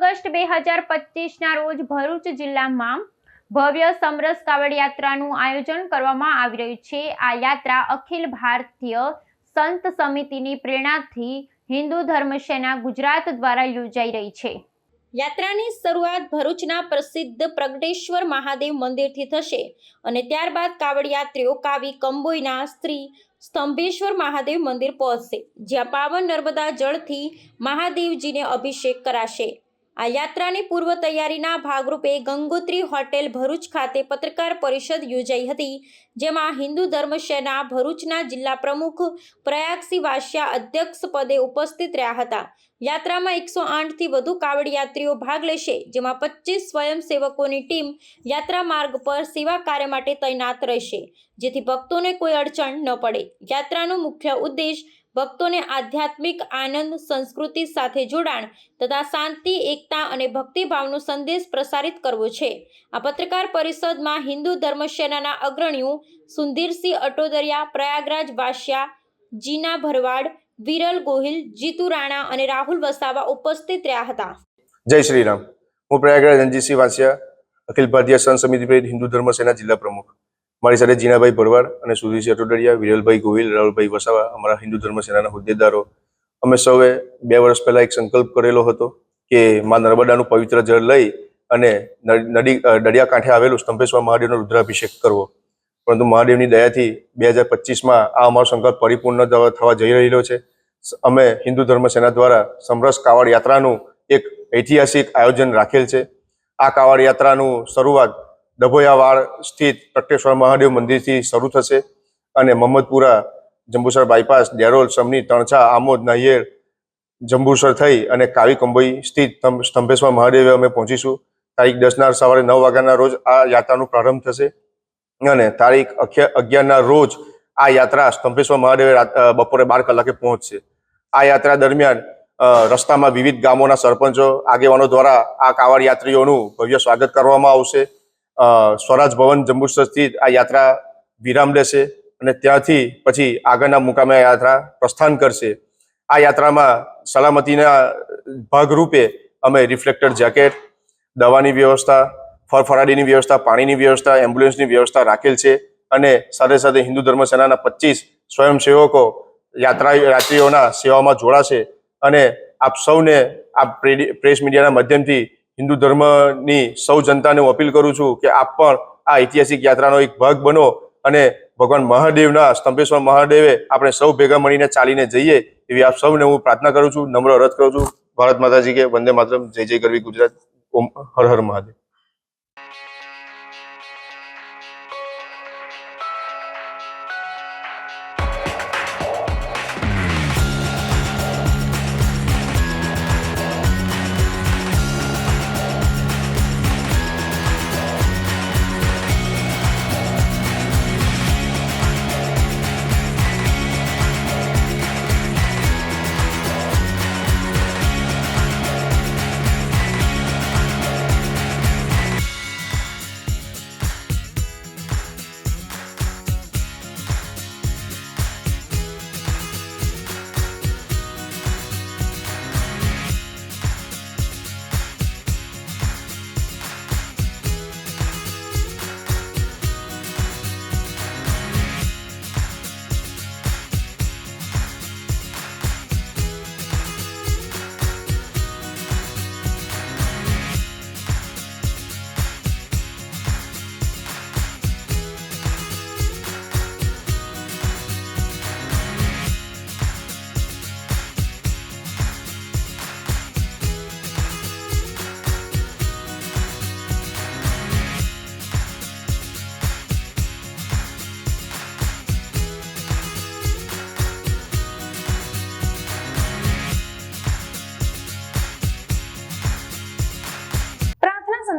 August બે હજાર પચીસના રોજ ભરૂચ જિલ્લામાં ભવ્ય સમરસ કાવડ યાત્રાનું આયોજન કરવામાં આવી રહ્યું છે. આ યાત્રા અખિલ ભારતીય સંત સમિતિની પ્રેરણાથી હિન્દુ ધર્મ સેના ગુજરાત દ્વારા યોજાઈ રહી છે. યાત્રાની શરૂઆત ભરૂચના પ્રસિદ્ધ પ્રગટેશ્વર મહાદેવ મંદિરથી થશે અને ત્યારબાદ કાવડયાત્રીઓ કાવી કંબોઈના સ્ત્રી સ્તંભેશ્વર મહાદેવ મંદિર પહોંચશે, જ્યાં પાવન નર્મદા જળથી મહાદેવજીને અભિષેક કરાશે. આ યાત્રાની પૂર્વ તૈયારીના ભાગરૂપે ગંગોત્રી હોટેલ ભરૂચ ખાતે પત્રકાર પરિષદ યોજાઈ હતી, જેમાં હિન્દુ ધર્મસેના ભરૂચના જિલ્લા પ્રમુખ પ્રયાગસિંહ વાસિયા અધ્યક્ષ પદે ઉપસ્થિત રહ્યા હતા. યાત્રામાં એકસો આઠથી વધુ કાવડ યાત્રીઓ ભાગ લેશે, જેમાં પચીસ સ્વયંસેવકોની ટીમ યાત્રા માર્ગ પર સેવા કાર્ય માટે તૈનાત રહેશે, જેથી ભક્તોને કોઈ અડચણ ન પડે. યાત્રાનો મુખ્ય ઉદ્દેશ ભક્તોને આધ્યાત્મિક આનંદ, સંસ્કૃતિ સાથે જોડાણ તથા શાંતિ, એકતા અને ભક્તિભાવનો સંદેશ પ્રસારિત કરવો છે. આ પત્રકાર પરિષદમાં હિન્દુ ધર્મ સેનાના અગ્રણીઓ સુંદીરસિંહ અટોદરિયા, પ્રયાગરાજ વાસિયા, જીના ભરવાડ, વિરલ ગોહિલ, જીતુ રાણા અને રાહુલ વસાવા ઉપસ્થિત રહ્યા હતા. જય શ્રી રામ. હું પ્રયાગરાજ રણજીતસિંહ વાંસિયા, અખિલ ભારતીય સંત સમિતિ હિન્દુ ધર્મ સેના જિલ્લા પ્રમુખ. મારી સાથે જીનાભાઈ ભરવાડ અને સુધીરસિંહ અટોડરિયા વિરલભાઈ ગોહિલ રાહુલભાઈ વસાવા અમારા હિન્દુ ધર્મ સેનાના હોદ્દેદારો. અમે સૌએ બે વર્ષ પહેલા એક સંકલ્પ કરેલો હતો કે માં નર્મદાનું પવિત્ર જળ લઈ અને નદી અ, દરિયાકાંઠે આવેલું સ્તંભેશ્વર મહાદેવનો રુદ્રાભિષેક કરવો. પરંતુ મહાદેવની દયાથી બે હજાર પચીસમાં આ અમારો સંકલ્પ પરિપૂર્ણ થવા જઈ રહેલો છે. અમે હિન્દુ ધર્મ સેના દ્વારા સમરસ કાવડ યાત્રાનું એક ઐતિહાસિક આયોજન રાખેલ છે. આ કાવડ યાત્રાનું શરૂઆત ડભોયાવાડ સ્થિત પ્રગટેશ્વર મહાદેવ મંદિરથી શરૂ થશે અને મહમ્મદપુરા જંબુસર બાયપાસ ડેરોલ સમની તણછા, આમોદ, નાહિયેર જંબુસર થઈ અને કાવી કંબોઈ સ્થિત સ્તંભેશ્વર મહાદેવે અમે પહોંચીશું. તારીખ દસના સવારે નવ વાગ્યાના રોજ આ યાત્રાનો પ્રારંભ થશે અને તારીખ અગિયારના રોજ આ યાત્રા સ્તંભેશ્વર મહાદેવે બપોરે બાર કલાકે પહોંચશે. આ યાત્રા દરમિયાન રસ્તામાં વિવિધ ગામોના સરપંચો, આગેવાનો દ્વારા આ કાવડ યાત્રીઓનું ભવ્ય સ્વાગત કરવામાં આવશે. સ્વરાજ ભવન જંબુસરથી આ યાત્રા વિરામ લેશે અને ત્યાંથી પછી આગળના મુકામે આ યાત્રા પ્રસ્થાન કરશે. આ યાત્રામાં સલામતીના ભાગરૂપે અમે રિફ્લેક્ટર જેકેટ, દવાની વ્યવસ્થા ફરફરાડીની વ્યવસ્થા, પાણીની વ્યવસ્થા, એમ્બ્યુલન્સની વ્યવસ્થા રાખેલ છે અને સાથે સાથે હિન્દુ ધર્મ સેનાના પચીસ સ્વયંસેવકો યાત્રા યાત્રીઓના સેવામાં જોડાશે અને આપ સૌને આ પ્રેસ મીડિયાના માધ્યમથી હિન્દુ ધર્મની સૌ જનતાને હું અપીલ કરું છું કે આપ પણ આ ઐતિહાસિક યાત્રાનો એક ભાગ બનો અને ભગવાન મહાદેવના સ્તંભેશ્વર મહાદેવે આપણે સૌ ભેગા મળીને ચાલીને જઈએ એવી આપ સૌને હું પ્રાર્થના કરું છું, નમ્ર અરજ કરું છું. ભારત માતાજી કે વંદે માતરમ, જય જય ગરવી ગુજરાત. ઓમ હર હર મહાદેવ.